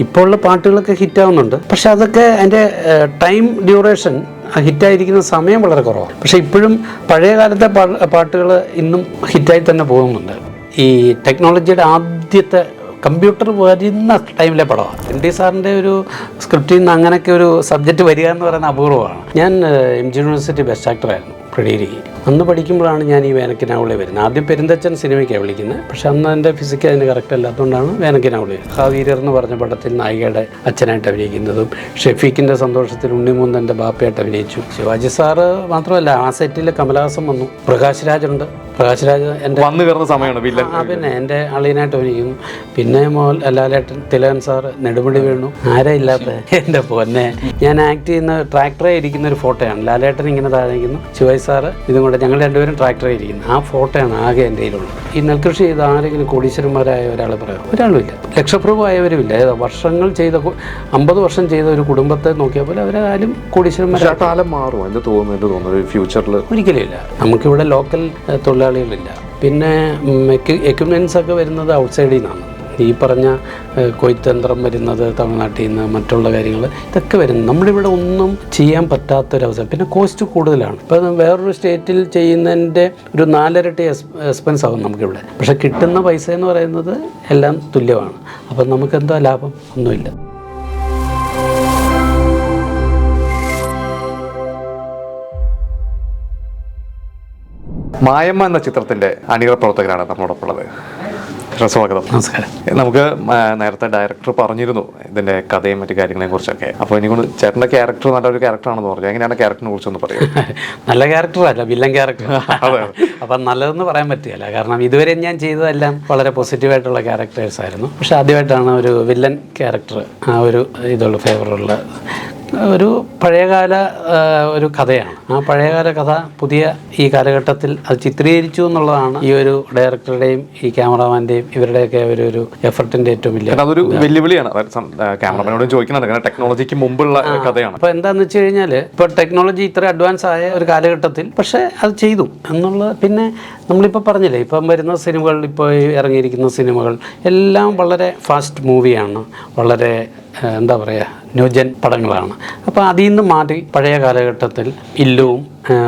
ഇപ്പോൾ ഉള്ള പാട്ടുകളൊക്കെ ഹിറ്റാവുന്നുണ്ട്. പക്ഷെ അതൊക്കെ അതിന്റെ ടൈം ഡ്യൂറേഷൻ ഹിറ്റായിരിക്കുന്ന സമയം വളരെ കുറവാണ്. പക്ഷെ ഇപ്പോഴും പഴയ കാലത്തെ പാട്ടുകൾ ഇന്നും ഹിറ്റായി തന്നെ പോകുന്നുണ്ട്. ഈ ടെക്നോളജിയുടെ ആദ്യത്തെ കമ്പ്യൂട്ടർ വരുന്ന ടൈമിലെ പടമാണ്. എൻ ടി സാറിന്റെ ഒരു സ്ക്രിപ്റ്റിൽ നിന്ന് അങ്ങനെയൊക്കെ ഒരു സബ്ജക്റ്റ് വരിക എന്ന് പറയുന്ന അപൂർവമാണ്. ഞാൻ എം ജി യൂണിവേഴ്സിറ്റി ബെസ്റ്റ് ആക്ടറായിരുന്നു പ്രിഡിഗ്രിക്ക് അന്ന് പഠിക്കുമ്പോഴാണ് ഞാൻ ഈ വേനക്കിനാവുളി വരുന്നത്. ആദ്യം പെരുന്തച്ചൻ സിനിമയ്ക്കാണ് വിളിക്കുന്നത്. പക്ഷെ അന്ന് എന്റെ ഫിസിക്ക് അതിന് കറക്റ്റ് അല്ലാത്തതുകൊണ്ടാണ് വേനക്കിനാവുളി ഹാവീരർ എന്ന് പറഞ്ഞ പടത്തിൽ നായികയുടെ അച്ഛനായിട്ട് അഭിനയിക്കുന്നതും ഷെഫീഖിന്റെ സന്തോഷത്തിൽ ഉണ്ണിമുന്തന്റെ ബാപ്പയായിട്ട് അഭിനയിച്ചു. ശിവാജി സാറ് മാത്രമല്ല ആ സെറ്റിൽ കമലഹാസൻ വന്നു. പ്രകാശ് രാജുണ്ട്. പ്രകാശ് രാജ് എന്റെ വന്നു കയറുന്ന സമയമാണ് വില്ലൻ. ആ പിന്നെ എന്റെ അളിയനായിട്ട് ഒനിക്കും പിന്നെ മോൽ ലാലേട്ടൻ തിലകൻ സാർ നെടുമുടി വീണു. ആരാ ഇല്ലാത്ത? എന്റെ പൊന്നെ. ഞാൻ ആക്ട് ചെയ്യുന്ന ട്രാക്ടറെ ഇരിക്കുന്ന ഒരു ഫോട്ടോയാണ് ലാലേട്ടൻ ഇങ്ങനെ താഴെ ഇരിക്കുന്നു ശിവായി സാറ് ഇതും കൂടെ ഞങ്ങൾ രണ്ടുപേരും ട്രാക്ടറെ ഇരിക്കുന്നു. ആ ഫോട്ടോയാണ് ആകെ എന്റെ കയ്യിലുള്ളത്. ഈ നെൽകൃഷി ചെയ്ത് ആരെങ്കിലും കോടീശ്വരന്മാരായ ഒരാൾ പറയാം? ഒരാളുമില്ല. ലക്ഷപ്രഭുവായവരുമില്ല ഏതോ വർഷങ്ങൾ ചെയ്ത അമ്പത് വർഷം ചെയ്ത ഒരു കുടുംബത്തെ നോക്കിയാൽ പോലെ അവരാരും കോടീശ്വരന്മാരായ കാലം മാറും. എന്ന് തോന്നുന്നു തോന്നുന്നു. ഫ്യൂച്ചറിൽ ഒരിക്കലും ഇല്ല. നമുക്കിവിടെ ലോക്കൽ ഏഹ്, തൊഴിലാളികളില്ല. പിന്നെ എക്യുപ്മെൻസ് ഒക്കെ വരുന്നത് ഔട്ട്സൈഡിൽ നിന്നാണ് ഈ പറഞ്ഞ കൊയ്ത്തന്ത്രം വരുന്നത് തമിഴ്നാട്ടിൽ നിന്ന് മറ്റുള്ള കാര്യങ്ങൾ ഇതൊക്കെ വരുന്നത്. നമ്മളിവിടെ ഒന്നും ചെയ്യാൻ പറ്റാത്തൊരവസ്ഥ. പിന്നെ കോസ്റ്റ് കൂടുതലാണ്. ഇപ്പം വേറൊരു സ്റ്റേറ്റിൽ ചെയ്യുന്നതിന്റെ ഒരു നാലരട്ടി എക്സ്പെൻസ് ആകും നമുക്കിവിടെ. പക്ഷെ കിട്ടുന്ന പൈസ എന്ന് പറയുന്നത് എല്ലാം തുല്യമാണ്. അപ്പം നമുക്കെന്താ ലാഭം? ഒന്നുമില്ല. മായമ്മ എന്ന ചിത്രത്തിന്റെ അണിയറ പ്രവർത്തകരാണ് നമ്മളോടൊപ്പം ഉള്ളത് സ്വാഗതം. നമസ്കാരം. നമുക്ക് നേരത്തെ ഡയറക്ടർ പറഞ്ഞിരുന്നു ഇതിന്റെ കഥയും മറ്റു കാര്യങ്ങളെ കുറിച്ചൊക്കെ. അപ്പോൾ എനിക്കൊണ്ട് ചേട്ടന്റെ ക്യാരക്ടർ നല്ലൊരു ക്യാരക്ടറാണെന്ന് പറഞ്ഞു. എങ്ങനെയാണ് ക്യാരക്ടറിനെ കുറിച്ചൊന്ന് പറയും. നല്ല ക്യാരക്ടറല്ല വില്ലൻ ക്യാരക്ടർ അപ്പം നല്ലതെന്ന് പറയാൻ പറ്റില്ല. കാരണം ഇതുവരെ ഞാൻ ചെയ്തതെല്ലാം വളരെ പോസിറ്റീവായിട്ടുള്ള ക്യാരക്ടേഴ്സ് ആയിരുന്നു. പക്ഷെ ആദ്യമായിട്ടാണ് ഒരു വില്ലൻ ക്യാരക്ടർ ആ ഒരു ഇതുള്ള ഫേവറുള്ള ഒരു പഴയകാല ഒരു കഥയാണ്. ആ പഴയകാല കഥ പുതിയ ഈ കാലഘട്ടത്തിൽ അത് ചിത്രീകരിച്ചു എന്നുള്ളതാണ് ഈ ഒരു ഡയറക്ടറുടെയും ഈ ക്യാമറാമാന്റെയും ഇവരുടെയൊക്കെ ഒരു ഒരു എഫർട്ടിന്റെ ഏറ്റവും വലിയ അതൊരു വെല്ലുവിളിയാണ്. ക്യാമറമാനോട് കാരണം ടെക്നോളജിക്ക് മുമ്പുള്ള കഥയാണ്. അപ്പോൾ എന്താന്ന് വെച്ച് കഴിഞ്ഞാൽ ഇപ്പോൾ ടെക്നോളജി ഇത്ര അഡ്വാൻസ് ആയ ഒരു കാലഘട്ടത്തിൽ പക്ഷേ അത് ചെയ്തു എന്നുള്ള പിന്നെ നമ്മളിപ്പോൾ പറഞ്ഞില്ലേ ഇപ്പം വരുന്ന സിനിമകൾ ഇപ്പോൾ ഇറങ്ങിയിരിക്കുന്ന സിനിമകൾ എല്ലാം വളരെ ഫാസ്റ്റ് മൂവിയാണ് വളരെ എന്താ പറയുക ന്യൂജൻ പടങ്ങളാണ്. അപ്പോൾ അതിൽ നിന്ന് മാറി പഴയ കാലഘട്ടത്തിൽ ഇല്ലുവും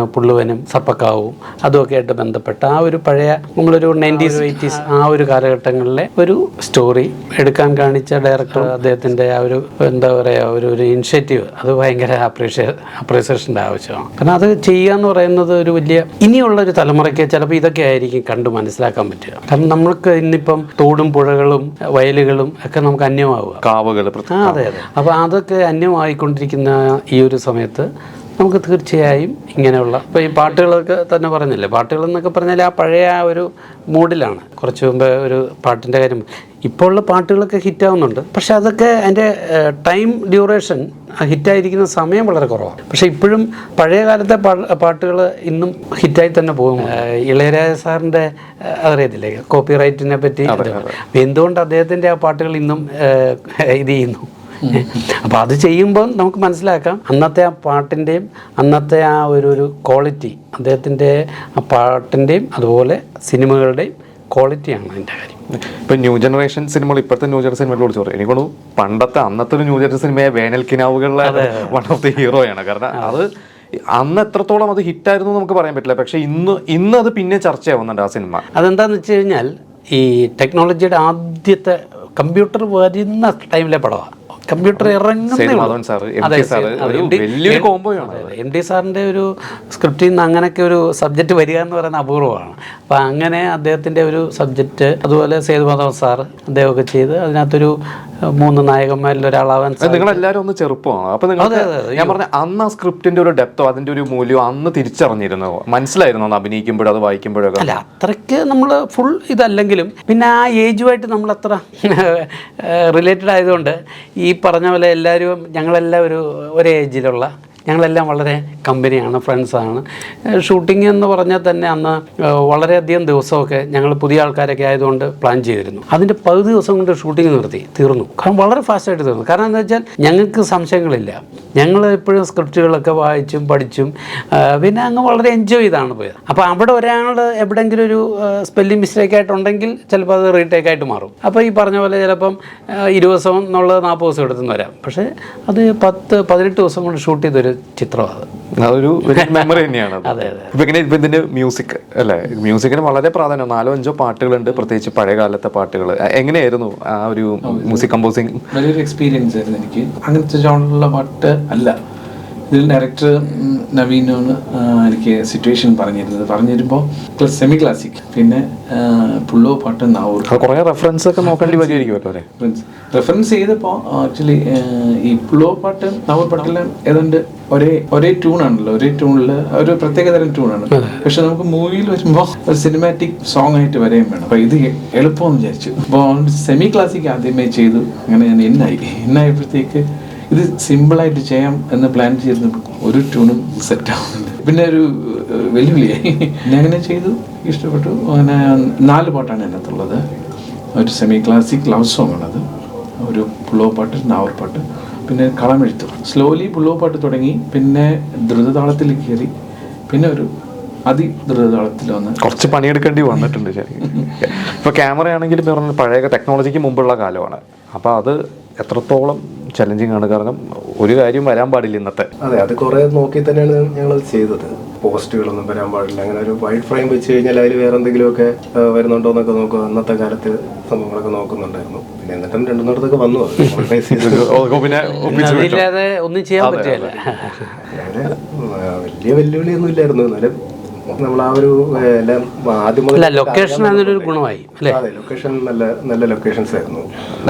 പുള്ളുവനും സപ്പക്കാവും. അതുമൊക്കെ ആയിട്ട് ബന്ധപ്പെട്ട ആ ഒരു പഴയ നമ്മളൊരു നയന്റീസ് എയ്റ്റീസ് ആ. ഒരു കാലഘട്ടങ്ങളിലെ ഒരു സ്റ്റോറി എടുക്കാൻ കാണിച്ച ഡയറക്ടർ അദ്ദേഹത്തിന്റെ ആ ഒരു എന്താ പറയുക ഒരു ഒരു ഇനിഷ്യേറ്റീവ് അത് ഭയങ്കര അപ്രീഷിയേ അപ്രീസിയേഷന്റെ ആവശ്യമാണ്. കാരണം അത് ചെയ്യുക എന്ന് പറയുന്നത് ഒരു വലിയ ഇനിയുള്ള ഒരു തലമുറയ്ക്ക് ചിലപ്പോൾ ഇതൊക്കെ ആയിരിക്കും കണ്ടു മനസ്സിലാക്കാൻ പറ്റുക. കാരണം നമ്മൾക്ക് ഇന്നിപ്പം തോടും പുഴകളും വയലുകളും ഒക്കെ നമുക്ക് അന്യമാവുക. കാവുകൾ അതെ അതെ. അപ്പോൾ അതൊക്കെ അന്യമായിക്കൊണ്ടിരിക്കുന്ന ഈ ഒരു സമയത്ത് നമുക്ക് തീർച്ചയായും ഇങ്ങനെയുള്ള ഇപ്പോൾ ഈ പാട്ടുകളൊക്കെ തന്നെ പറഞ്ഞില്ലേ പാട്ടുകൾ എന്നൊക്കെ പറഞ്ഞാൽ ആ പഴയ ആ ഒരു മൂഡിലാണ്. കുറച്ച് മുമ്പ് ഒരു പാട്ടിന്റെ കാര്യം. ഇപ്പോൾ ഉള്ള പാട്ടുകളൊക്കെ ഹിറ്റാവുന്നുണ്ട്. പക്ഷെ അതൊക്കെ അതിന്റെ ടൈം ഡ്യൂറേഷൻ ഹിറ്റായിരിക്കുന്ന സമയം വളരെ കുറവാണ്. പക്ഷെ ഇപ്പോഴും പഴയ കാലത്തെ പാട്ടുകൾ ഇന്നും ഹിറ്റായി തന്നെ പോകും ഇളയരാജ സാറിന്റെ അറിയത്തില്ലേ കോപ്പി റൈറ്റിനെ പറ്റി? എന്തുകൊണ്ട് അദ്ദേഹത്തിന്റെ ആ പാട്ടുകൾ ഇന്നും ഇത് ചെയ്യുന്നു? അപ്പോൾ അത് ചെയ്യുമ്പോൾ നമുക്ക് മനസ്സിലാക്കാം. അന്നത്തെ ആ പാട്ടിന്റെയും അന്നത്തെ ആ ഒരു ഒരു ക്വാളിറ്റി അദ്ദേഹത്തിന്റെ ആ പാട്ടിന്റെയും അതുപോലെ സിനിമകളുടെയും ക്വാളിറ്റിയാണ് അതിന്റെ കാര്യം. ഇപ്പം ന്യൂ ജനറേഷൻ സിനിമകൾ ഇപ്പോഴത്തെ ന്യൂ ജനറേഷൻ സിനിമകളോട് കുറിച്ച് പറയും. എനിക്കൊന്നു പണ്ടത്തെ അന്നത്തെ ഒരു ന്യൂ ജനറേഷൻ സിനിമയെ വേനൽ കിനാവുകളിലെ വൺ ഓഫ് ദി ഹീറോയാണ് കാരണം അത് അന്ന് എത്രത്തോളം അത് ഹിറ്റായിരുന്നു നമുക്ക് പറയാൻ പറ്റില്ല. പക്ഷേ ഇന്ന് ഇന്ന് അത് പിന്നെ ചർച്ചയാവുന്നുണ്ട് ആ സിനിമ. അതെന്താന്ന് വെച്ച് കഴിഞ്ഞാൽ ഈ ടെക്നോളജിയുടെ ആദ്യത്തെ കമ്പ്യൂട്ടർ വരുന്ന ടൈമിലെ പടമാണ് കമ്പ്യൂട്ടർ ഇറങ്ങുന്ന കോംബോയാണ് എം ഡി സാറിന്റെ ഒരു സ്ക്രിപ്റ്റിൽ നിന്ന് അങ്ങനെയൊക്കെ ഒരു സബ്ജക്റ്റ് വരിക എന്ന് പറയുന്ന അപൂർവമാണ്. അപ്പൊ അങ്ങനെ അദ്ദേഹത്തിന്റെ ഒരു സബ്ജക്റ്റ് അതുപോലെ സേതുമാധവൻ സാർ അദ്ദേഹമൊക്കെ ചെയ്ത് അതിനകത്തൊരു മൂന്ന് നായകന്മാരിൽ ഒരാളാവാൻ. നിങ്ങൾ എല്ലാവരും ഒന്ന് ചെറുപ്പമാണ്. അപ്പൊ നിങ്ങൾ ഞാൻ പറഞ്ഞ അന്ന് ആ സ്ക്രിപ്റ്റിന്റെ ഒരു ഡെപ്തോ അതിന്റെ ഒരു മൂല്യം അന്ന് തിരിച്ചറിഞ്ഞിരുന്നു? മനസ്സിലായിരുന്നു അന്ന് അഭിനയിക്കുമ്പോഴും അത് വായിക്കുമ്പോഴൊക്കെ? അല്ല അത്രയ്ക്ക് നമ്മൾ ഫുൾ ഇതല്ലെങ്കിലും പിന്നെ ആ ഏജുമായിട്ട് നമ്മൾ അത്ര റിലേറ്റഡ് ആയതുകൊണ്ട് ഈ പറഞ്ഞ പോലെ എല്ലാവരും ഞങ്ങളെല്ലാം ഒരു ഒരേ ഏജിലുള്ള ഞങ്ങളെല്ലാം വളരെ കമ്പനിയാണ് ഫ്രണ്ട്സാണ് ഷൂട്ടിംഗ് എന്ന് പറഞ്ഞാൽ തന്നെ അന്ന് വളരെയധികം ദിവസമൊക്കെ ഞങ്ങൾ പുതിയ ആൾക്കാരൊക്കെ ആയതുകൊണ്ട് പ്ലാൻ ചെയ്തിരുന്നു. അതിന്റെ പകുതി ദിവസം കൊണ്ട് ഷൂട്ടിംഗ് നിർത്തി തീർന്നു. കാരണം വളരെ ഫാസ്റ്റായിട്ട് തീർന്നു. കാരണം എന്താ വെച്ചാൽ ഞങ്ങൾക്ക് സംശയങ്ങളില്ല. ഞങ്ങൾ എപ്പോഴും സ്ക്രിപ്റ്റുകളൊക്കെ വായിച്ചും പഠിച്ചും പിന്നെ അങ്ങ് വളരെ എൻജോയ് ചെയ്താണ് പോയത്. അപ്പോൾ അവിടെ ഒരാൾ എവിടെയെങ്കിലും ഒരു സ്പെല്ലിംഗ് മിസ്റ്റേക്ക് ആയിട്ടുണ്ടെങ്കിൽ ചിലപ്പോൾ അത് റീടേക്ക് ആയിട്ട് മാറും. അപ്പോൾ ഈ പറഞ്ഞ പോലെ ചിലപ്പം ഇരുപത് ദിവസം എന്നുള്ളത് നാൽപ്പത് ദിവസം എടുത്തുനിന്ന് വരാം. പക്ഷേ അത് പത്ത് പതിനെട്ട് ദിവസം കൊണ്ട് ഷൂട്ട് ചെയ്തൊരു ചിത്രമാണ്. അത് അതൊരു മെമ്മറി തന്നെയാണ് അതെ, അതെ. ഇപ്പൊ ഇങ്ങനെ ഇപ്പൊ ഇതിന്റെ മ്യൂസിക് അല്ലെ? മ്യൂസിക്കിന് വളരെ പ്രാധാന്യം. നാലോ അഞ്ചോ പാട്ടുകളുണ്ട്. പ്രത്യേകിച്ച് പഴയ കാലത്തെ പാട്ടുകൾ എങ്ങനെയായിരുന്നു ആ ഒരു മ്യൂസിക് കമ്പോസിംഗ് വലിയൊരു എക്സ്പീരിയൻസ് ആയിരുന്നു എനിക്ക്. അങ്ങനത്തെ ജോണിലുള്ള പാട്ട് അല്ല. ഇതിൽ ഡയറക്ടർ നവീനാണ് എനിക്ക് സിറ്റുവേഷൻ പറഞ്ഞിരുന്നത്. പറഞ്ഞിരുമ്പോൾ സെമി ക്ലാസിക് പിന്നെ പുള്ളോ പാട്ട് നാവൂർ. റെഫറൻസ് ഒക്കെ നോക്കേണ്ടി വരുമായിരിക്കും അല്ലേ? റെഫറൻസ് ചെയ്തപ്പോൾ ആക്ച്വലി ഈ പുള്ളോ പാട്ട് നാവൂർ പാട്ടെല്ലാം ഏതാണ്ട് ഒരേ ഒരേ ട്യൂണാണല്ലോ ഒരേ ട്യൂണിൽ ഒരു പ്രത്യേക തരം ട്യൂണാണ് പക്ഷെ നമുക്ക് മൂവിയിൽ വരുമ്പോൾ ഒരു സിനിമാറ്റിക് സോങ് ആയിട്ട് വരെയും വേണം. അപ്പോൾ ഇത് എളുപ്പമെന്ന് വിചാരിച്ചു. അപ്പോൾ സെമി ക്ലാസിക് ആദ്യമേ ചെയ്തു. അങ്ങനെ ഞാൻ ഇന്നായി. ഇന്നായപ്പോഴത്തേക്ക് ഇത് സിമ്പിളായിട്ട് ചെയ്യാം എന്ന് പ്ലാൻ ചെയ്ത് ഒരു ട്യൂണും സെറ്റ് ആവുന്നുണ്ട്. പിന്നെ ഒരു വെല്ലുവിളിയായി. ഞാൻ അങ്ങനെ ചെയ്തു. ഇഷ്ടപ്പെട്ടു. അങ്ങനെ നാല് പാട്ടാണ് അതിനകത്തുള്ളത്. ഒരു സെമി ക്ലാസിക് ലവ് സോങ് ആണത്. ഒരു പുള്ളോ പാട്ട് നാവർ പാട്ട്. പിന്നെ കളമെഴുത്തു. സ്ലോലി പുള്ളോ പാട്ട് തുടങ്ങി. പിന്നെ ദ്രുതതാളത്തിൽ കയറി. പിന്നെ ഒരു അതി ദ്രുതതാളത്തിൽ വന്ന് കുറച്ച് പണിയെടുക്കേണ്ടി വന്നിട്ടുണ്ട് ശരിക്കും. ഇപ്പൊ ക്യാമറ ആണെങ്കിൽ പറഞ്ഞ പഴയ ടെക്നോളജിക്ക് മുമ്പുള്ള കാലമാണ്. അപ്പോൾ അത് എത്രത്തോളം ചലഞ്ചിങ് ആണ്. കാരണം ഒരു കാര്യം വരാൻ പാടില്ല ഇന്നത്തെ. അതെ അത് കുറെ നോക്കി തന്നെയാണ് ഞങ്ങൾ ചെയ്തത്. പോസ്റ്റുകളൊന്നും വരാൻ പാടില്ല. അങ്ങനെ ഒരു വൈഡ് ഫ്രെയിം വെച്ച് കഴിഞ്ഞാൽ അതിൽ വേറെ എന്തെങ്കിലുമൊക്കെ വരുന്നുണ്ടോ എന്നൊക്കെ നോക്കുക. അന്നത്തെ കാലത്ത് സംഭവങ്ങളൊക്കെ നോക്കുന്നുണ്ടായിരുന്നു. പിന്നെ എന്നിട്ടും രണ്ടുന്നിടത്തൊക്കെ വന്നു. ഒന്നും ചെയ്യാൻ പറ്റില്ല. വലിയ വെല്ലുവിളിയൊന്നും ഇല്ലായിരുന്നു. എന്നാലും നമ്മൾ ആ ഒരു ആദ്യം ലൊക്കേഷൻ അതിനൊരു ഗുണമായി അല്ലേ? അതെ ലൊക്കേഷൻ നല്ല നല്ല ലൊക്കേഷൻസ് ആയിരുന്നു.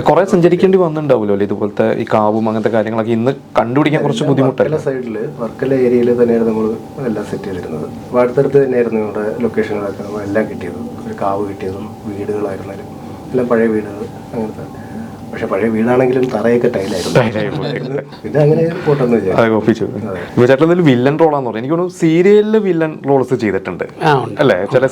കുറെ സഞ്ചരിക്കേണ്ടി വന്നിട്ടുണ്ടാവുമല്ലോ അല്ലേ ഇതുപോലത്തെ ഈ കാവും അങ്ങനത്തെ കാര്യങ്ങളൊക്കെ ഇന്ന് കണ്ടുപിടിക്കാൻ കുറച്ച് ബുദ്ധിമുട്ടല്ല? സൈഡിൽ വർക്കല ഏരിയയിൽ തന്നെയായിരുന്നു നമ്മൾ എല്ലാം സെറ്റ് ചെയ്തിരുന്നത്. അപ്പോൾ അടുത്തടുത്ത് തന്നെയായിരുന്നു ഇവിടെ ലൊക്കേഷനുകളൊക്കെ എല്ലാം കിട്ടിയത്. ഒരു കാവ് കിട്ടിയതും വീടുകളായിരുന്നാലും എല്ലാം പഴയ വീടുകൾ അങ്ങനത്തെ. പക്ഷെ പഴയ വീടാണെങ്കിലും തറയൊക്കെ ടൈലായിരുന്നു. പിന്നെ അങ്ങനെ പോട്ടെന്ന് വിചാരിച്ചു. ചേട്ടൻ വില്ലൻ റോളാന്ന് പറഞ്ഞു എനിക്ക് തോന്നുന്നു സീരിയലിൽ വില്ലൻ റോൾസ് ചെയ്തിട്ടുണ്ട്. അല്ലേ? ചില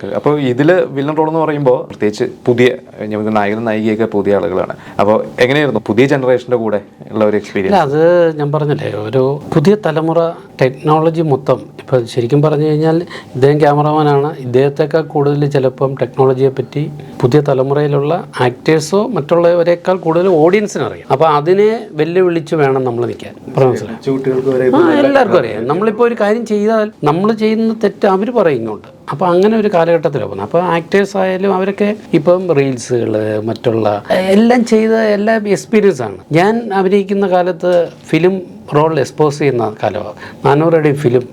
സീരിയൽസ് അപ്പോൾ ഇതിൽ വില്ലൻ റോൾ എന്ന് പറയുമ്പോൾ പ്രത്യേകിച്ച് പുതിയ ഞങ്ങൾക്ക് നായകനും നായികയൊക്കെ പുതിയ ആളുകളാണ്. അപ്പോൾ എങ്ങനെയായിരുന്നു? പുതിയ ജനറേഷന്റെ കൂടെ ഉള്ള ഒരു എക്സ്പീരിയൻസ് അല്ല അത് ഞാൻ പറഞ്ഞില്ലേ ഒരു പുതിയ തലമുറ ടെക്നോളജി മൊത്തം. ഇപ്പം ശരിക്കും പറഞ്ഞു കഴിഞ്ഞാൽ ഇദ്ദേഹം ക്യാമറമാനാണ്. ഇദ്ദേഹത്തെക്കാൾ കൂടുതൽ ചിലപ്പം ടെക്നോളജിയെ പറ്റി പുതിയ തലമുറയിലുള്ള ആക്ടേഴ്സോ മറ്റുള്ളവരെക്കാൾ കൂടുതൽ ഓഡിയൻസിന് അറിയാം. അപ്പോൾ അതിനെ വെല്ലുവിളിച്ച് വേണം നമ്മൾ നിൽക്കാൻ. പറഞ്ഞ മനസ്സിലായോ? എല്ലാവർക്കും അറിയാം. നമ്മളിപ്പോൾ ഒരു കാര്യം ചെയ്താൽ നമ്മൾ ചെയ്യുന്ന തെറ്റ് അവർ പറയും ഇങ്ങോട്ട് അപ്പോൾ അങ്ങനെ ഒരു കാലഘട്ടത്തിലാണ് അപ്പോൾ ആക്ടേഴ്സ് ആയാലും അവരൊക്കെ ഇപ്പം റീൽസുകൾ മറ്റുള്ള എല്ലാം ചെയ്ത എല്ലാ എക്സ്പീരിയൻസ് ആണ്. ഞാൻ അഭിനയിക്കുന്ന കാലത്ത് ഫിലിം റോൾ എക്സ്പോസ് ചെയ്യുന്ന കാലമാണ് നാനൂറടി ഫിലിം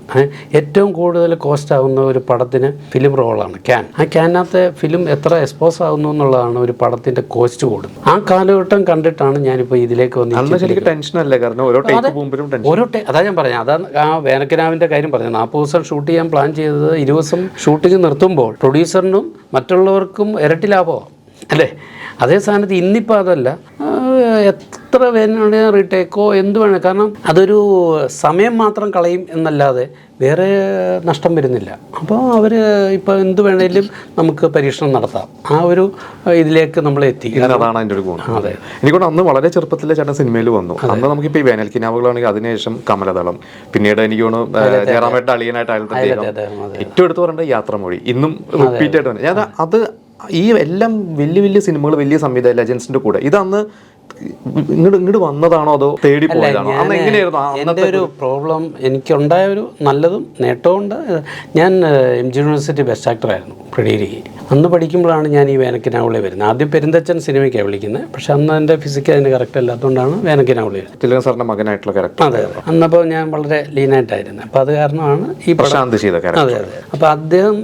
ഏറ്റവും കൂടുതൽ കോസ്റ്റ് ആവുന്ന ഒരു പടത്തിന് ഫിലിം റോളാണ് ക്യാൻ ആ ക്യാനകത്തെ ഫിലിം എത്ര എക്സ്പോസ് ആകുന്നു എന്നുള്ളതാണ് ഒരു പടത്തിന്റെ കോസ്റ്റ് കൂടുന്നത്. ആ കാലഘട്ടം കണ്ടിട്ടാണ് ഞാനിപ്പോൾ ഇതിലേക്ക് വന്നത് ടെൻഷൻ കാരണം ഓരോ ഓരോ അതാ ഞാൻ പറഞ്ഞത് അതാണ് ആ വേനക്കിനാവിന്റെ കാര്യം പറഞ്ഞത് നാൽപ്പത് ദിവസം ഷൂട്ട് ചെയ്യാൻ പ്ലാൻ ചെയ്തത് ഇരുപത് ദിവസം ഷൂട്ടിങ് നിർത്തുമ്പോൾ പ്രൊഡ്യൂസറിനും മറ്റുള്ളവർക്കും ഇരട്ടി ലാഭമാണ് അല്ലേ? അതേ സ്ഥാനത്ത് ഇന്നിപ്പോൾ അതല്ല എത്ര വേണമെങ്കിലും റീടേക്കോ എന്ത് വേണം കാരണം അതൊരു സമയം മാത്രം കളയും എന്നല്ലാതെ വേറെ നഷ്ടം വരുന്നില്ല. അപ്പോൾ അവർ ഇപ്പോൾ എന്ത് വേണേലും നമുക്ക് പരീക്ഷണം നടത്താം. ആ ഒരു ഇതിലേക്ക് നമ്മൾ എത്തി. അതാണ് അതിന്റെ ഒരു ഗുണം. അതെ. എനിക്കൊണ്ട് അന്ന് വളരെ ചെറുപ്പത്തിൽ ചേട്ടൻ സിനിമയിൽ വന്നു. അന്ന് നമുക്കിപ്പോൾ ഈ വേനൽക്കിനാവുകളാണെങ്കിൽ അതിനുശേഷം കമലതളം. പിന്നീട് എനിക്ക് തോന്നുന്നു ജയറാമേട്ട അളിയനായിട്ട് അതെ, ഏറ്റവും എടുത്ത് പറയേണ്ട യാത്രമൊഴി. ഇന്നും റിപ്പീറ്റ് ആയിട്ട്. ഞാൻ അത് ഈ എല്ലാം വലിയ വലിയ സിനിമകൾ വലിയ സംവിധായ ലെജൻസിന്റെ കൂടെ. ഇതന്ന് ഇങ്ങോട്ട് ഇങ്ങോട്ട് വന്നതാണോ അതോ തേടി പോയതാണോ? അന്ന് എങ്ങനെയായിരുന്നു എന്റെ ഒരു പ്രോബ്ലം എനിക്കുണ്ടായ ഒരു നല്ലതും നേട്ടവും ഉണ്ട്. ഞാൻ എം ജി യൂണിവേഴ്സിറ്റി ബെസ്റ്റ് ആക്ടറായിരുന്നു പ്രിഡിഗ്രിക്ക് അന്ന് പഠിക്കുമ്പോഴാണ് ഞാൻ ഈ വേനക്കിനാവിളെ വരുന്നത്. ആദ്യം പെരുന്തച്ചൻ സിനിമയ്ക്കാണ് വിളിക്കുന്നത്. പക്ഷെ അന്ന് എന്റെ ഫിസിക്കൽ അതിന് കറക്റ്റ് അല്ലാത്തതുകൊണ്ടാണ് വേനക്കിനാവിളി തിലകൻ സാറിന്റെ മകനായിട്ടുള്ള കറക്റ്റ് അതെ അന്നപ്പോൾ ഞാൻ വളരെ ലീനായിട്ടായിരുന്നു അപ്പോൾ അത് കാരണമാണ് ഈ പടം പ്രശാന്ത് ചെയ്ത അതെ അതെ. അപ്പോൾ അദ്ദേഹം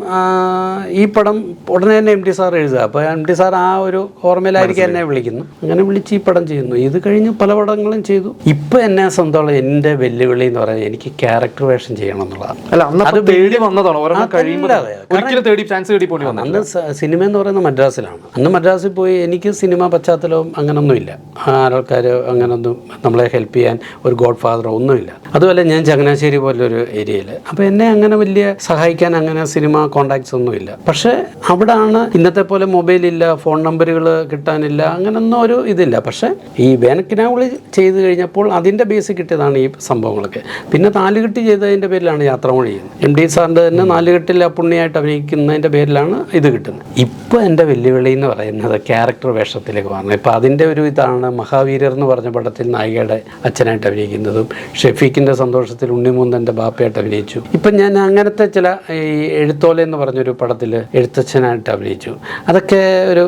ഈ പടം ഉടനെ തന്നെ എം ടി സാർ എഴുതുക. അപ്പോൾ എം ടി സാർ ആ ഒരു ഓർമ്മയിലായിരിക്കും എന്നെ വിളിക്കുന്നു. അങ്ങനെ വിളിച്ച് ഈ പടം ചെയ്യുന്നു. ഇത് കഴിഞ്ഞ് പല പടങ്ങളും ചെയ്തു. ഇപ്പം എന്നെ സ്വന്തമുള്ള എന്റെ വെല്ലുവിളി എന്ന് പറയുന്നത് എനിക്ക് ക്യാരക്ടർ വേഷം ചെയ്യണം എന്നുള്ളതാണ്. അല്ല അന്ന് അത് തേടി വന്നതാണ്. ഒരെണ്ണം കഴിയുമ്പോൾ ഒരിക്കലും തേടി ചാൻസ് തേടി പോയി വന്നു സിനിമ എന്ന് പറയുന്നത് മദ്രാസിലാണ്. അന്ന് മദ്രാസിൽ പോയി എനിക്ക് സിനിമ പശ്ചാത്തലവും അങ്ങനൊന്നുമില്ല. ആൾക്കാർ അങ്ങനൊന്നും നമ്മളെ ഹെൽപ്പ് ചെയ്യാൻ ഒരു ഗോഡ് ഫാദറോ ഒന്നുമില്ല. അതുപോലെ ഞാൻ ചങ്ങനാശ്ശേരി പോലൊരു ഏരിയയിൽ അപ്പോൾ എന്നെ അങ്ങനെ വലിയ സഹായിക്കാൻ അങ്ങനെ സിനിമ കോണ്ടാക്ട്സ് ഒന്നുമില്ല. പക്ഷേ അവിടാണ് ഇന്നത്തെ പോലെ മൊബൈൽ ഇല്ല ഫോൺ നമ്പറുകൾ കിട്ടാനില്ല അങ്ങനൊന്നും ഒരു ഇതില്ല. പക്ഷേ ഈ വേനക്കിനാവിളി ചെയ്ത് കഴിഞ്ഞപ്പോൾ അതിന്റെ ബേസ് കിട്ടിയതാണ് ഈ സംഭവങ്ങളൊക്കെ. പിന്നെ നാലുകെട്ട് ചെയ്തതിന്റെ പേരിലാണ് യാത്രമൊഴി ചെയ്യുന്നത് എം ഡി സാറിന്റെ തന്നെ നാലുകെട്ടിൽ പുണ്യായിട്ട് അഭിനയിക്കുന്നതിന്റെ പേരിലാണ് ഇത് കിട്ടുന്നത് ഇപ്പോൾ എന്റെ വെല്ലുവിളി എന്ന് പറയുന്നത് ക്യാരക്ടർ വേഷത്തിലേക്ക് മാറണം. ഇപ്പോൾ അതിന്റെ ഒരു ഇതാണ് മഹാവീരർ എന്ന് പറഞ്ഞ പടത്തിൽ നായികയുടെ അച്ഛനായിട്ട് അഭിനയിക്കുന്നതും ഷെഫീഖിന്റെ സന്തോഷത്തിൽ ഉണ്ണിമൂന്തന്റെ ബാപ്പയായിട്ട് അഭിനയിച്ചു. ഇപ്പം ഞാൻ അങ്ങനത്തെ ചില ഈ എഴുത്തോല എന്ന് പറഞ്ഞൊരു പടത്തിൽ എഴുത്തച്ഛനായിട്ട് അഭിനയിച്ചു. അതൊക്കെ ഒരു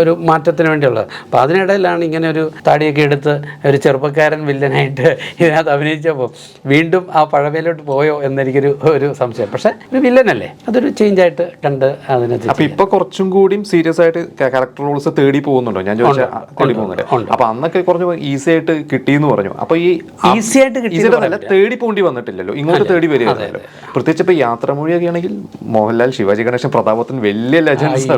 ഒരു മാറ്റത്തിന് വേണ്ടിയുള്ളത് അപ്പോൾ അതിനിടയിലാണ് ഇങ്ങനെ ഒരു താടിയൊക്കെ എടുത്ത് ഒരു ചെറുപ്പക്കാരൻ വില്ലനായിട്ട് ഇതിനകത്ത് അഭിനയിച്ചപ്പോൾ വീണ്ടും ആ പഴമയിലോട്ട് പോയോ എന്നെനിക്കൊരു ഒരു സംശയം. പക്ഷേ ഒരു വില്ലനല്ലേ? അതൊരു ചേഞ്ചായിട്ട് കണ്ട് അപ്പൊ ഇപ്പൊ കുറച്ചും കൂടിയും സീരിയസ് ആയിട്ട് ക്യാരക്ടർ റോൾസ് തേടി പോകുന്നുണ്ടോ? ഞാൻ ചോദിച്ചാൽ തേടി പോകുന്നുണ്ട്. അപ്പൊ അന്നൊക്കെ കുറച്ച് ഈസി ആയിട്ട് കിട്ടിയെന്ന് പറഞ്ഞു. അപ്പൊ ഈ ഈസി ആയിട്ട് തേടി പോണ്ടി വന്നിട്ടില്ലല്ലോ. ഇങ്ങോട്ട് തേടി വരികയാണല്ലോ. പ്രത്യേകിച്ച് ഇപ്പൊ യാത്രമൊഴിയൊക്കെ ആണെങ്കിൽ മോഹൻലാൽ ശിവാജി ഗണേശൻ പ്രതാപത്തിന് വലിയ ലെജൻസ്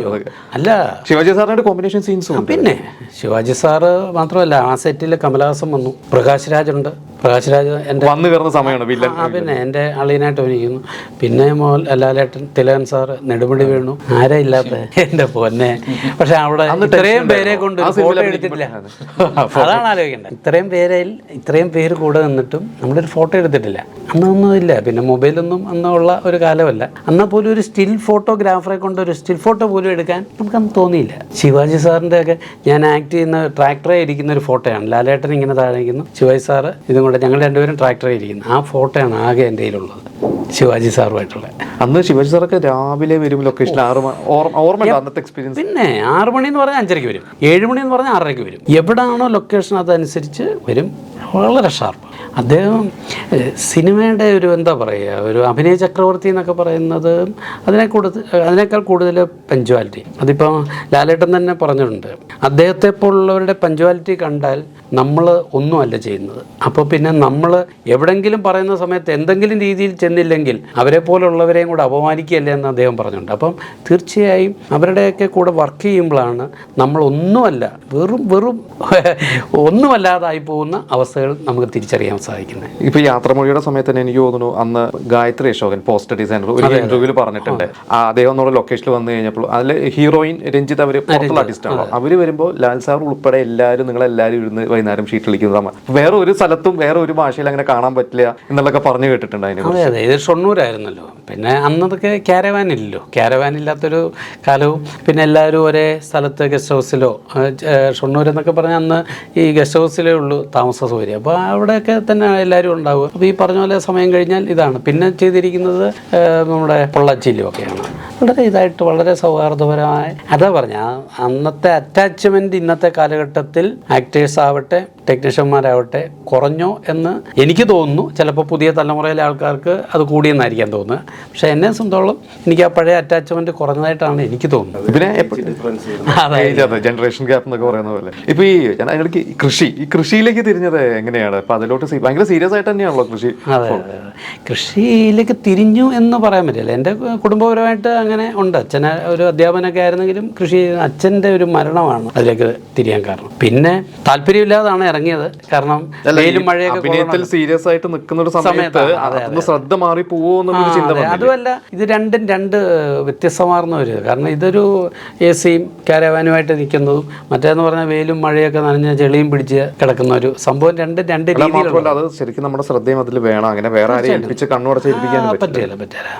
അല്ല. ശിവാജി സാറിന്റെ കോമ്പിനേഷൻ സീൻസ് പിന്നെ ശിവാജി സാറ് മാത്രമല്ല ആ സെറ്റിൽ കമലഹാസൻ വന്നു. പ്രകാശ് രാജുണ്ട് പ്രകാശ് രാജ് എന്റെ വന്നു കയറുന്ന സമയമാണ് വില്ലൻ പിന്നെ എന്റെ അളിയനായിട്ട് അഭിനയിക്കുന്നു. പിന്നെ മോഹൻ ലാലേട്ടൻ തിലകൻ സാറ് നെടുമുടി വീണു. ആരാ ഇല്ലാത്ത എന്റെ പൊന്നെ? പക്ഷെ അവിടെ ഇത്രയും പേരെ കൊണ്ട് ഫോട്ടോ എടുത്തിട്ടില്ല. അതാണ് ആലോചിക്കേണ്ടത്. ഇത്രയും പേരിൽ ഇത്രയും പേര് കൂടെ നിന്നിട്ടും നമ്മളൊരു ഫോട്ടോ എടുത്തിട്ടില്ല. അന്നൊന്നും ഇല്ല. പിന്നെ മൊബൈലൊന്നും അന്നുള്ള ഒരു കാലമല്ല. എന്നാൽ പോലും ഒരു സ്റ്റിൽ ഫോട്ടോഗ്രാഫറെ കൊണ്ട് ഒരു സ്റ്റിൽ ഫോട്ടോ പോലും എടുക്കാൻ നമുക്കന്ന് തോന്നിയില്ല. ശിവാജി സാറിന്റെ ഒക്കെ ഞാൻ ആക്ട് ചെയ്യുന്ന ട്രാക്ടറെ ഇരിക്കുന്ന ഒരു ഫോട്ടോയാണ് ലാലേട്ടൻ ഇങ്ങനെ താഴെ ഇരിക്കുന്നു ശിവാജി സാറ് ഇതും കൂടെ ഞങ്ങൾ രണ്ടുപേരും ട്രാക്ടറെ ഇരിക്കുന്നു. ആ ഫോട്ടോയാണ് ആകെ എന്റെ കയ്യിലുള്ളത്. ശിവാജി സാറുമായിട്ടുള്ള. അന്ന് ശിവാജി സാറൊക്കെ രാവിലെ വരും ലൊക്കേഷൻ ആറ് ഓർമ്മ അന്നത്തെ എക്സ്പീരിയൻസ് പിന്നെ ആറ് മണി എന്ന് പറഞ്ഞാൽ അഞ്ചരയ്ക്ക് വരും. ഏഴ് മണി എന്ന് പറഞ്ഞാൽ ആറരയ്ക്ക് വരും. എവിടാണോ ലൊക്കേഷൻ അതനുസരിച്ച് വരും. വളരെ ഷാർപ്പ് അദ്ദേഹം സിനിമയുടെ ഒരു എന്താ പറയുക ഒരു അഭിനയ ചക്രവർത്തി എന്നൊക്കെ പറയുന്നത് അതിനെ കൂടുതൽ അതിനേക്കാൾ കൂടുതൽ പഞ്ച്വാലിറ്റി. അതിപ്പോൾ ലാലേട്ടൻ തന്നെ പറഞ്ഞിട്ടുണ്ട് അദ്ദേഹത്തെ പോലുള്ളവരുടെ പഞ്ച്വാലിറ്റി കണ്ടാൽ നമ്മൾ ഒന്നുമല്ല ചെയ്യുന്നത്. അപ്പോൾ പിന്നെ നമ്മൾ എവിടെങ്കിലും പറയുന്ന സമയത്ത് എന്തെങ്കിലും രീതിയിൽ ചെന്നില്ലെങ്കിൽ അവരെ പോലുള്ളവരെയും കൂടെ അപമാനിക്കുകയല്ലേ എന്ന് അദ്ദേഹം പറഞ്ഞിട്ടുണ്ട്. അപ്പം തീർച്ചയായും അവരുടെയൊക്കെ കൂടെ വർക്ക് ചെയ്യുമ്പോഴാണ് നമ്മൾ ഒന്നുമല്ല വെറും വെറും ഒന്നുമല്ലാതായി പോകുന്ന അവസ്ഥകൾ നമുക്ക് തിരിച്ചറിയാൻ സാധിക്കുന്നത്. ഇപ്പോൾ യാത്രമൊഴിയുടെ സമയത്ത് തന്നെ എനിക്ക് തോന്നുന്നു അന്ന് ഗായത്രി അശോകൻ പോസ്റ്റർ ഡിസൈനർ ഒരു ഇന്റർവ്യൂവിൽ പറഞ്ഞിട്ടുണ്ട്. ആ, അദ്ദേഹം നമ്മുടെ ലൊക്കേഷനിൽ വന്നു കഴിഞ്ഞപ്പോൾ അതിൽ ഹീറോയിൻ രഞ്ജിത്ത് അവർ ആർട്ടിസ്റ്റ് ആണോ അവർ വരുമ്പോൾ ലാൽ സാർ ഉൾപ്പെടെ എല്ലാവരും നിങ്ങളെല്ലാവരും ഇരുന്ന് വൈകുന്നേരം ഷീറ്റ് സമയം വേറെ ഒരു സ്ഥലത്തും വേറെ ഒരു ഭാഷയിൽ അങ്ങനെ കാണാൻ പറ്റില്ല എന്നുള്ളതൊക്കെ പറഞ്ഞു കേട്ടിട്ടുണ്ട് അതെ അതെ. ഇത് ഷൊണ്ണൂരായിരുന്നല്ലോ. പിന്നെ അന്നതൊക്കെ ക്യാരവാൻ ഇല്ലല്ലോ ക്യാരവാൻ ഇല്ലാത്തൊരു കാലവും പിന്നെ എല്ലാവരും ഒരേ സ്ഥലത്ത് ഗസ്റ്റ് ഹൗസിലോ ഷൊണ്ണൂർ എന്നൊക്കെ പറഞ്ഞാൽ അന്ന് ഈ ഗസ്റ്റ് ഹൗസിലേ ഉള്ളൂ താമസ സൗകര്യം. അപ്പോൾ അവിടെയൊക്കെ തന്നെ എല്ലാവരും ഉണ്ടാവുക. അപ്പോൾ ഈ പറഞ്ഞ പോലെ സമയം കഴിഞ്ഞാൽ ഇതാണ്. പിന്നെ ചെയ്തിരിക്കുന്നത് നമ്മുടെ പൊള്ളാച്ചിയിലും ഒക്കെയാണ് വളരെ ഇതായിട്ട് വളരെ സൗഹാർദ്ദപരമായ അതാ പറഞ്ഞ അന്നത്തെ അറ്റാച്ച്മെന്റ് ഇന്നത്തെ കാലഘട്ടത്തിൽ ആക്ടേഴ്സ് ആവട്ടെ ടെക്നീഷ്യന്മാരാവട്ടെ കുറഞ്ഞോ എന്ന് എനിക്ക് തോന്നുന്നു. ചിലപ്പോൾ പുതിയ തലമുറയിലെ ആൾക്കാർക്ക് അത് കൂടിയെന്നായിരിക്കാൻ തോന്നുന്നത്. പക്ഷെ എന്നെ സംബന്ധിച്ചോളം എനിക്ക് ആ പഴയ അറ്റാച്ച്മെന്റ് കുറഞ്ഞതായിട്ടാണ് എനിക്ക് തോന്നുന്നത്. പിന്നെ ജനറേഷൻ ഗ്യാപ്പ് എന്നൊക്കെ പറയുന്ന പോലെ. ഇപ്പൊ ഈ അതിനിടയ്ക്ക് കൃഷി ഈ കൃഷിയിലേക്ക് തിരിഞ്ഞത് എങ്ങനെയാണ്? അതിലോട്ട് ഭയങ്കര സീരിയസ് ആയിട്ട് തന്നെയാണല്ലോ കൃഷി. അതെ. കൃഷിയിലേക്ക് തിരിഞ്ഞു എന്ന് പറയാൻ പറ്റില്ല. എന്റെ കുടുംബപരമായിട്ട് അങ്ങനെ ഉണ്ട്. അച്ഛൻ ഒരു അധ്യാപനമൊക്കെ ആയിരുന്നെങ്കിലും കൃഷി ചെയ്യുന്ന അച്ഛന്റെ ഒരു മരണമാണ് അതിലേക്ക് തിരിയാൻ കാരണം. പിന്നെ താല്പര്യമില്ലാതാണ് ഇറങ്ങിയത്. കാരണം വെയിലും മഴയൊക്കെ സീരിയസ് ആയിട്ട് നിൽക്കുന്ന ഒരു സമയത്ത് ശ്രദ്ധ മാറി ചിന്ത? അതുമല്ല ഇത് രണ്ടും രണ്ട് വ്യത്യസ്തമാർന്ന ഒരു കാരണം ഇതൊരു എ സിയും കാരവാനുമായിട്ട് നിൽക്കുന്നതും മറ്റേന്ന് പറഞ്ഞാൽ വെയിലും മഴയൊക്കെ നനഞ്ഞ ചെളിയും പിടിച്ച് കിടക്കുന്ന ഒരു സംഭവം രണ്ട് രണ്ട് രീതിയിലുള്ള അത് ശരിക്കും നമ്മുടെ ശ്രദ്ധയും അതിൽ വേണം. അങ്ങനെ വേറെ ആരെയും ഏൽപ്പിച്ച് കണ്ണുടച്ച് ഏൽപ്പിക്കാൻ ആ, പറ്റില്ല പറ്റില്ല.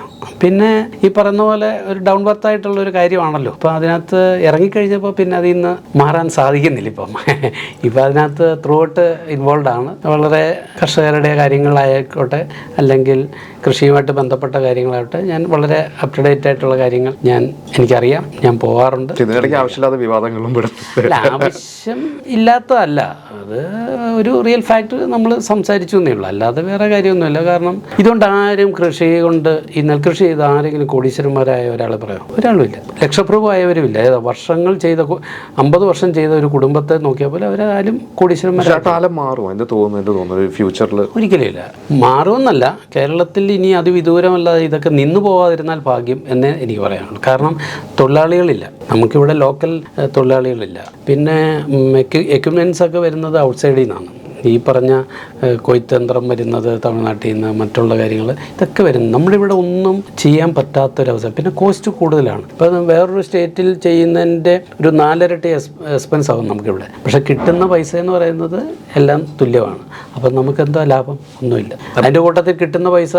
പിന്നെ ഈ പറയുന്ന പോലെ ഒരു ഡൗൺ ബർത്ത് ആയിട്ടുള്ള ഒരു കാര്യമാണല്ലോ. അപ്പോൾ അതിനകത്ത് ഇറങ്ങിക്കഴിഞ്ഞപ്പോൾ പിന്നെ അതിൽ നിന്ന് മാറാൻ സാധിക്കുന്നില്ല ഇപ്പം. ഇപ്പം അതിനകത്ത് ത്രൂ ഔട്ട് ഇൻവോൾവ് ആണ്. വളരെ കർഷകരുടെ കാര്യങ്ങളായിക്കോട്ടെ അല്ലെങ്കിൽ കൃഷിയുമായിട്ട് ബന്ധപ്പെട്ട കാര്യങ്ങളായിട്ട് ഞാൻ വളരെ അപ് ടു ഡേറ്റ് ആയിട്ടുള്ള കാര്യങ്ങൾ ഞാൻ എനിക്കറിയാം. ഞാൻ പോകാറുണ്ട് ഇതിനിടയ്ക്ക് ആവശ്യമില്ലാത്ത വിവാദങ്ങളും ആവശ്യം ഇല്ലാത്തതല്ല. അത് ഒരു റിയൽ ഫാക്ട് നമ്മൾ സംസാരിച്ചു എന്നേ ഉള്ളൂ. അല്ലാതെ വേറെ കാര്യമൊന്നുമില്ല. കാരണം ഇതുകൊണ്ട് ആരും കൃഷി കൊണ്ട് ഈ നെൽകൃഷി ചെയ്ത് ആരെങ്കിലും കോടീശ്വരന്മാരായോ ഒരാൾ പറയാം ഒരാളും ഇല്ല ലക്ഷപ്രഭുവായവരും ഇല്ല ഏതാ വർഷങ്ങൾ ചെയ്ത അമ്പത് വർഷം ചെയ്ത ഒരു കുടുംബത്തെ നോക്കിയാൽ പോലെ അവരാരും പക്ഷെ കോടീശ്വരന്മാരെ കാലം മാറും എന്ന് തോന്നുന്നു തോന്നുന്നു? ഫ്യൂച്ചറിൽ ഒരിക്കലും ഇല്ല മാറുമെന്നല്ല. കേരളത്തിൽ ഇനി അതിവിദൂരമല്ലാതെ ഇതൊക്കെ നിന്നു പോവാതിരുന്നാൽ ഭാഗ്യം എന്നേ എനിക്ക് പറയാനുള്ളൂ. കാരണം തൊഴിലാളികളില്ല. നമുക്കിവിടെ ലോക്കൽ തൊഴിലാളികളില്ല. പിന്നെ എക്യുപ്മെന്റ്സ് ഒക്കെ വരുന്നത് ഔട്ട്സൈഡിൽ നിന്നാണ്. ഈ പറഞ്ഞ കൊയ്ത്തന്ത്രം വരുന്നത് തമിഴ്നാട്ടിൽ നിന്ന് മറ്റുള്ള കാര്യങ്ങൾ ഇതൊക്കെ വരുന്നു. നമ്മളിവിടെ ഒന്നും ചെയ്യാൻ പറ്റാത്തൊരവസ്ഥ. പിന്നെ കോസ്റ്റ് കൂടുതലാണ്. ഇപ്പം വേറൊരു സ്റ്റേറ്റിൽ ചെയ്യുന്നതിന്റെ ഒരു നാലരട്ടി എക്സ്പെൻസ് ആകും നമുക്കിവിടെ. പക്ഷേ കിട്ടുന്ന പൈസ എന്ന് പറയുന്നത് എല്ലാം തുല്യമാണ്. അപ്പം നമുക്ക് എന്താ ലാഭം? ഒന്നുമില്ല. അതിന്റെ കൂട്ടത്തിൽ കിട്ടുന്ന പൈസ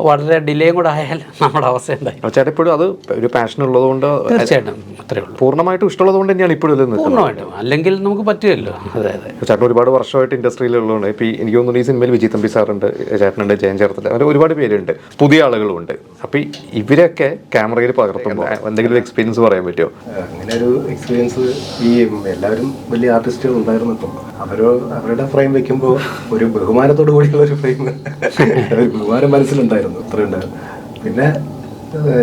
വളരെ ഡിലേയും കൂടെ ആയാൽ നമ്മുടെ അവസ്ഥ എന്തായി? ചേട്ടാ ഇപ്പോഴും അത് ഒരു പാഷൻ ഉള്ളതുകൊണ്ട് തീർച്ചയായിട്ടും. അത്രേ ഉള്ളൂ. പൂർണമായിട്ടും ഇഷ്ടമുള്ളത് കൊണ്ട് തന്നെയാണ് ഇപ്പോഴും പൂർണമായിട്ടും. അല്ലെങ്കിൽ നമുക്ക് പറ്റുമല്ലോ. അതെ അതെ. ചേട്ടൻ ഒരുപാട് വർഷമായിട്ട് ഇൻഡസ്ട്രിയിലുള്ളതുകൊണ്ട് ഇപ്പോൾ എനിക്ക് തോന്നുന്നു ഈ സിനിമയിൽ വിജയ് തമ്പി സാറുണ്ട് ചേട്ടനുണ്ട് ജയൻ ചേർത്തല അങ്ങനെ ഒരുപാട് പേരുണ്ട്. പുതിയ ആളുകളുമുണ്ട് അപ്പോൾ ഇവരൊക്കെ ക്യാമറയിൽ പകർത്തുമ്പോൾ എന്തെങ്കിലും എക്സ്പീരിയൻസ് പറയാൻ പറ്റുമോ അങ്ങനെ ഒരു എക്സ്പീരിയൻസ് ഈ എല്ലാവരും വലിയ ആർട്ടിസ്റ്റുകൾ ഉണ്ടായിരുന്നു ഇപ്പം. അവരോ അവരുടെ ഫ്രെയിം വെക്കുമ്പോൾ ഒരു ബഹുമാനത്തോടു കൂടിയുള്ള ഒരു ഫ്രെയിം ഒരു ബഹുമാനം മനസ്സിലുണ്ടായിരുന്നു അത്ര ഉണ്ടായിരുന്നു. പിന്നെ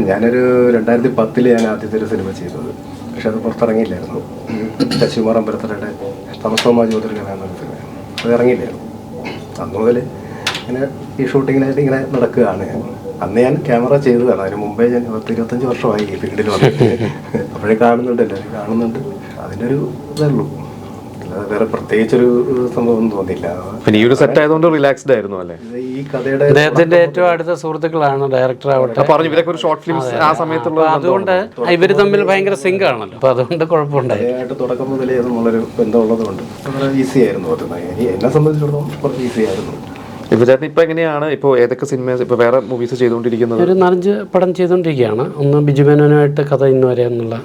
ഞാനൊരു രണ്ടായിരത്തി പത്തിൽ ഞാൻ ആദ്യത്തെ ഒരു സിനിമ ചെയ്തത്. പക്ഷെ അത് പുറത്തിറങ്ങിയില്ലായിരുന്നു. ശശികുമാർ അമ്പലത്തലയുടെ തമസോമ ജ്യോതിർഗന എന്നൊരു സിനിമ. അത് ഇറങ്ങിയില്ലായിരുന്നു അന്ന് മുതൽ ഇങ്ങനെ ഈ ഷൂട്ടിങ്ങിനായിട്ട് ഇങ്ങനെ നടക്കുകയാണ് അന്ന് ഞാൻ ക്യാമറ ചെയ്തതാണ്. അതിന് മുമ്പേ ഞാൻ പത്ത് ഇരുപത്തഞ്ച് വർഷമായി ഈ ഫീൽഡിൽ വന്നിട്ട്. അപ്പോഴേ കാണുന്നുണ്ടല്ലോ കാണുന്നുണ്ട്. അതിന്റെ ഒരു ഇതേ ഉള്ളൂ. വേറെ പ്രത്യേകിച്ചൊരു സംഭവം തോന്നില്ല പിന്നെ ഈ ഒരു സെറ്റ് ആയതുകൊണ്ട് റിലാക്സ്ഡ് ആയിരുന്നു അല്ലേ? ഈ കഥയുടെ അദ്ദേഹത്തിന്റെ ഏറ്റവും അടുത്ത സുഹൃത്തുക്കളാണ് ഡയറക്ടർ ആവട്ടെ. പറഞ്ഞു ഇവരൊക്കെ ഒരു ഷോർട്ട് ഫിലിംസ് ആ സമയത്തുള്ള അതുകൊണ്ട് ഇവർ തമ്മിൽ ഭയങ്കര സിങ്ക് ആണല്ലോ. അപ്പോൾ അതുകൊണ്ട് കുഴപ്പമുണ്ടായി കഥയായിട്ട് തുടക്കം മുതലേ നമ്മളൊരു ബന്ധമുള്ളത് കൊണ്ട് വളരെ ഈസി ആയിരുന്നു അത്. ഇനി എന്നെ സംബന്ധിച്ചിടത്തോളം കുറച്ച് ഈസി ആയിരുന്നു. ഇപ്പൊ ചേട്ടൻ ഇപ്പൊ എങ്ങനെയാണ്? ഇപ്പൊ ഏതൊക്കെ സിനിമ ഇപ്പൊ വേറെ മൂവീസ് ചെയ്തുകൊണ്ടിരിക്കുന്നത്? ഒരു നാലഞ്ച് പടം ചെയ്തുകൊണ്ടിരിക്കുകയാണ്. ഒന്ന് ബിജു മേനോനുമായിട്ട് കഥ ഇന്ന് വരെ എന്നുള്ള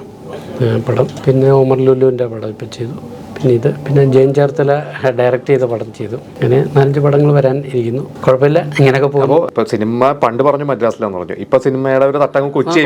പടം. പിന്നെ ഓമർ ലുലുവിന്റെ പടം ഇപ്പോൾ ചെയ്തു. പിന്നെ ഇത്. പിന്നെ ജയൻ ചേർത്തല ഡയറക്റ്റ് ചെയ്ത പടം ചെയ്തു. അങ്ങനെ നാലഞ്ച് പടങ്ങൾ വരാൻ ഇരിക്കുന്നു. കുഴപ്പമില്ല. ഇങ്ങനെയൊക്കെ പോകുമ്പോൾ ഇപ്പൊ സിനിമ പണ്ട് പറഞ്ഞു മദ്രാസിലാന്ന് പറഞ്ഞു. ഇപ്പൊ സിനിമയുടെ ഒരു തട്ടങ്ങ് കൊച്ചി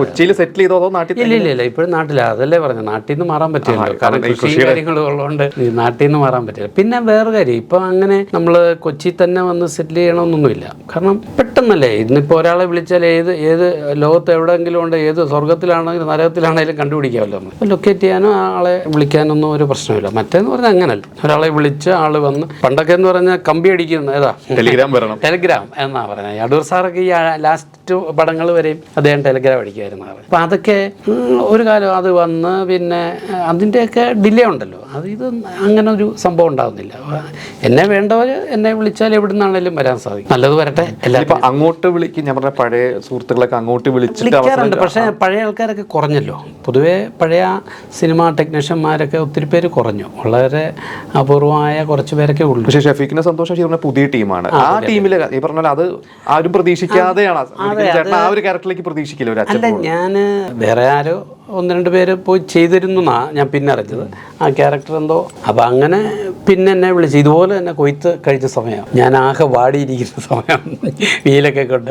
കൊച്ചിയിൽ സെറ്റിൽ ചെയ്തോ നാട്ടിൽ ഇല്ല ഇല്ല ഇല്ല. ഇപ്പോഴും നാട്ടില. അതല്ലേ പറഞ്ഞു. നാട്ടിൽ നിന്ന് മാറാൻ പറ്റില്ല കാരണം കൃഷി കാര്യങ്ങളും ഉള്ളതുകൊണ്ട് നാട്ടിൽ നിന്ന് മാറാൻ പറ്റില്ല. പിന്നെ വേറെ കാര്യം. ഇപ്പൊ അങ്ങനെ നമ്മൾ കൊച്ചി തന്നെ വന്ന് സെറ്റിൽ ചെയ്യണമെന്നൊന്നുമില്ല കാരണം പെട്ടെന്നല്ലേ. ഇന്നിപ്പോൾ ഒരാളെ വിളിച്ചാൽ ഏത് ഏത് ലോകത്ത് എവിടെയെങ്കിലും ഉണ്ട് ഏത് സ്വർഗത്തിലാണെങ്കിലും നരകത്തിലാണെങ്കിലും കണ്ടുപിടിക്കാമല്ലോ ലൊക്കേറ്റ് ചെയ്യാനോ ആളെ വിളിക്കാനൊന്നും ഒരു പ്രശ്നമില്ല മറ്റേന്ന് പറഞ്ഞാൽ അങ്ങനല്ല. ഒരാളെ വിളിച്ച് ആൾ വന്ന് പണ്ടൊക്കെ എന്ന് പറഞ്ഞാൽ കമ്പി അടിക്കുന്ന ഏതാ? ടെലിഗ്രാം വരണം. ടെലിഗ്രാം എന്നാ പറയുന്നത് അടൂർ സാറൊക്കെ ഈ ലാസ്റ്റ് പടങ്ങൾ വരെയും അദ്ദേഹം ടെലിഗ്രാം അടിക്കുമായിരുന്നു അപ്പം അതൊക്കെ ഒരു കാലം അത് വന്ന് പിന്നെ അതിന്റെയൊക്കെ ഡിലേ ഉണ്ടല്ലോ. അത് ഇത് അങ്ങനെ ഒരു സംഭവം ഉണ്ടാകുന്നില്ല എന്നെ വേണ്ടവർ എന്നെ വിളിച്ചാൽ എവിടെ നിന്നാണേലും വരാൻ സാധിക്കും. നല്ലത് വരട്ടെ. എല്ലാവരും അങ്ങോട്ട് വിളിക്കും. ഞാൻ പറഞ്ഞ പഴയ സുഹൃത്തുക്കളൊക്കെ അങ്ങോട്ട് വിളിച്ചിട്ട് പക്ഷേ പഴയ ആൾക്കാരൊക്കെ കുറഞ്ഞല്ലോ. പൊതുവേ പഴയ സിനിമ ടെക്നീഷ്യന്മാരൊക്കെ ഒത്തിരി പേര് കുറഞ്ഞു. വളരെ അപൂർവമായ കുറച്ച് പേരൊക്കെ ഉള്ളൂ. പക്ഷേ ഷെഫീഖിനെ സന്തോഷം പുതിയ ടീമാണ്. ആ ടീമിൽ ഈ പറഞ്ഞ അത് ആരും പ്രതീക്ഷിക്കാതെയാണ്. ആ ഒരു ക്യാരക്ടറിലേക്ക് പ്രതീക്ഷിക്കില്ല അല്ല ഞാൻ വേറെ ആരോ ഒന്ന് രണ്ട് പേര് പോയി ചെയ്തിരുന്നു എന്നാണ് ഞാൻ പിന്നെ അറിഞ്ഞത്. ആ ക്യാരക്ടർ എന്തോ. അപ്പം അങ്ങനെ പിന്നെ എന്നെ വിളിച്ചു ഇതുപോലെ തന്നെ കൊയ്ത്ത് കഴിച്ച സമയം. ഞാൻ ആകെ വാടിയിരിക്കുന്ന സമയം വീലൊക്കെ കൊണ്ട്.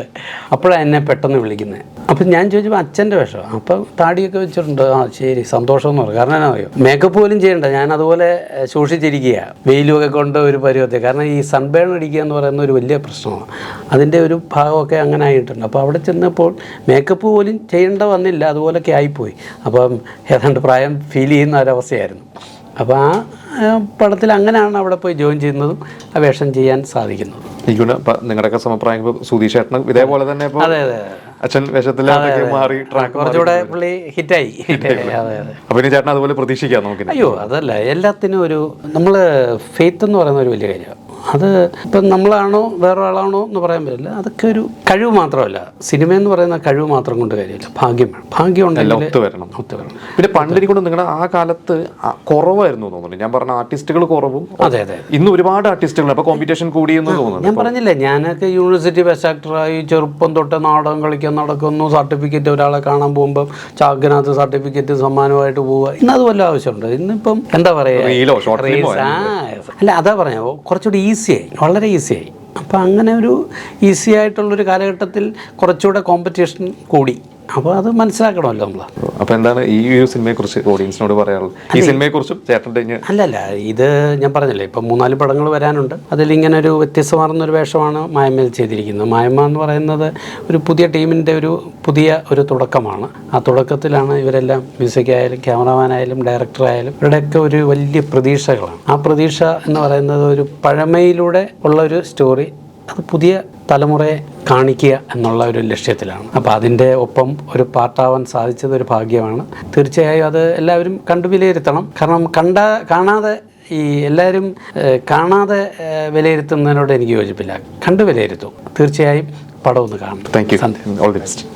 അപ്പോഴാണ് എന്നെ പെട്ടെന്ന് വിളിക്കുന്നത് അപ്പം ഞാൻ ചോദിച്ചപ്പോൾ അച്ഛന്റെ വിഷം. അപ്പം താടിയൊക്കെ വെച്ചിട്ടുണ്ട്. ആ ശരി. സന്തോഷം എന്ന് പറയും കാരണം എന്നാ അറിയോ? മേക്കപ്പ് പോലും ചെയ്യണ്ട. ഞാൻ അതുപോലെ സൂക്ഷിച്ചിരിക്കുക വെയിലുമൊക്കെ കൊണ്ട് ഒരു പരുവത്തെ. കാരണം ഈ സൺബേൺ അടിക്കുക എന്ന് പറയുന്ന ഒരു വലിയ പ്രശ്നമാണ്. അതിന്റെ ഒരു ഭാഗമൊക്കെ അങ്ങനെ ആയിട്ടുണ്ട്. അപ്പോൾ അവിടെ ചെന്നപ്പോൾ മേക്കപ്പ് പോലും ചെയ്യേണ്ട വന്നില്ല. അതുപോലൊക്കെ ആയിപ്പോയി. അപ്പം ഏതാണ്ട് പ്രായം ഫീൽ ചെയ്യുന്ന ഒരവസ്ഥയായിരുന്നു. അപ്പോൾ ആ പടത്തിൽ അങ്ങനെയാണ് അവിടെ പോയി ജോയിൻ ചെയ്യുന്നതും ആ വേഷം ചെയ്യാൻ സാധിക്കുന്നതും. എനിക്കൊണ്ട് നിങ്ങളുടെയൊക്കെ സമപ്രായം സുധീഷ് ചേട്ടന് ഇതേപോലെ തന്നെ അതെ അതെ. അച്ഛൻ വേഷത്തിലൊക്കെ മാറി ട്രാക്ക് കുറച്ചുകൂടെ പുള്ളി ഹിറ്റായി അതെ അതെ. അപ്പൊ ഇനി ചേട്ടൻ അതുപോലെ പ്രതീക്ഷിക്കാം നമുക്ക് അയ്യോ അതല്ല. എല്ലാത്തിനും ഒരു നമ്മൾ ഫെയ്ത്ത് എന്ന് പറയുന്ന ഒരു വലിയ കാര്യമാണ്. അത് ഇപ്പം നമ്മളാണോ വേറെ ആളാണോ എന്ന് പറയാൻ പറ്റില്ല. അതൊക്കെ ഒരു കഴിവ് മാത്രമല്ല. സിനിമ എന്ന് പറയുന്ന കഴിവ് മാത്രം കൊണ്ട് കാര്യമില്ല. ഭാഗ്യം വേണം. ഭാഗ്യം ഉണ്ടെങ്കിൽ ഒത്തു വരണം. ഒത്തു വരണം. പിന്നെ പണ്ട് എനിക്കൊണ്ട് നിങ്ങളുടെ ആ കാലത്ത് കുറവായിരുന്നു തോന്നുന്നു. ഞാൻ പറഞ്ഞ ആർട്ടിസ്റ്റുകൾ കുറവും. അതെ അതെ. ഇന്ന് ഒരുപാട് ആർട്ടിസ്റ്റുകൾ അപ്പൊ കോമ്പറ്റീഷൻ കൂടിയെന്ന് തോന്നുന്നു. ഞാൻ പറഞ്ഞില്ലേ ഞാനൊക്കെ യൂണിവേഴ്സിറ്റി ബെസ്റ്റ് ആക്ടറായി ചെറുപ്പം തൊട്ട് നാടകം കളിക്കാൻ നടക്കുന്നു. സർട്ടിഫിക്കറ്റ് ഒരാളെ കാണാൻ പോകുമ്പോൾ ചാക്കിനകത്ത് സർട്ടിഫിക്കറ്റ് സമ്മാനമായിട്ട് പോവുക. ഇന്ന് അത് വല്ല ആവശ്യമുണ്ട്. ഇന്നിപ്പം എന്താ പറയുക അല്ല അതാ പറയാ കുറച്ചുകൂടി ഈസിയായി വളരെ ഈസിയായി. അപ്പോൾ അങ്ങനെ ഒരു ഈസി ആയിട്ടുള്ളൊരു കാലഘട്ടത്തിൽ കുറച്ചുകൂടെ കോമ്പറ്റീഷൻ കൂടി. അപ്പോൾ അത് മനസ്സിലാക്കണമല്ലോ നമ്മൾ അപ്പോൾ എന്താണ് ഈ ഒരു സിനിമയെക്കുറിച്ച് ഓഡിയൻസിനോട് പറയാനുള്ളത് ഈ സിനിമയെക്കുറിച്ചും ചേട്ടന്റെ അല്ല അല്ലല്ല ഇത് ഞാൻ പറഞ്ഞല്ലേ ഇപ്പം മൂന്നാൽ പടങ്ങൾ വരാനുണ്ട്. അതിലിങ്ങനെ ഒരു വ്യത്യസ്തമാർന്ന ഒരു വേഷമാണ് മായമ്മയിൽ ചെയ്തിരിക്കുന്നത്. മായമ്മ എന്ന് പറയുന്നത് ഒരു പുതിയ ടീമിന്റെ ഒരു പുതിയ ഒരു തുടക്കമാണ്. ആ തുടക്കത്തിലാണ് ഇവരെല്ലാം മ്യൂസിക് ആയാലും ക്യാമറമാനായാലും ഡയറക്ടർ ആയാലും ഇവരുടെയൊക്കെ ഒരു വലിയ പ്രതീക്ഷകളാണ്. ആ പ്രതീക്ഷ എന്ന് പറയുന്നത് ഒരു പഴമയിലൂടെ ഉള്ള ഒരു സ്റ്റോറി അത് പുതിയ തലമുറയെ കാണിക്കുക എന്നുള്ള ഒരു ലക്ഷ്യത്തിലാണ്. അപ്പോൾ അതിന്റെ ഒപ്പം ഒരു പാർട്ടാവാൻ സാധിച്ചത് ഒരു ഭാഗ്യമാണ്. തീർച്ചയായും അത് എല്ലാവരും കണ്ടു വിലയിരുത്തണം. കാരണം കണ്ട കാണാതെ ഈ എല്ലാവരും കാണാതെ വിലയിരുത്തുന്നതിനോട് എനിക്ക് യോജിപ്പില്ല. കണ്ടു വിലയിരുത്തും. തീർച്ചയായും പടം ഒന്ന് കാണണം. Thank you all the best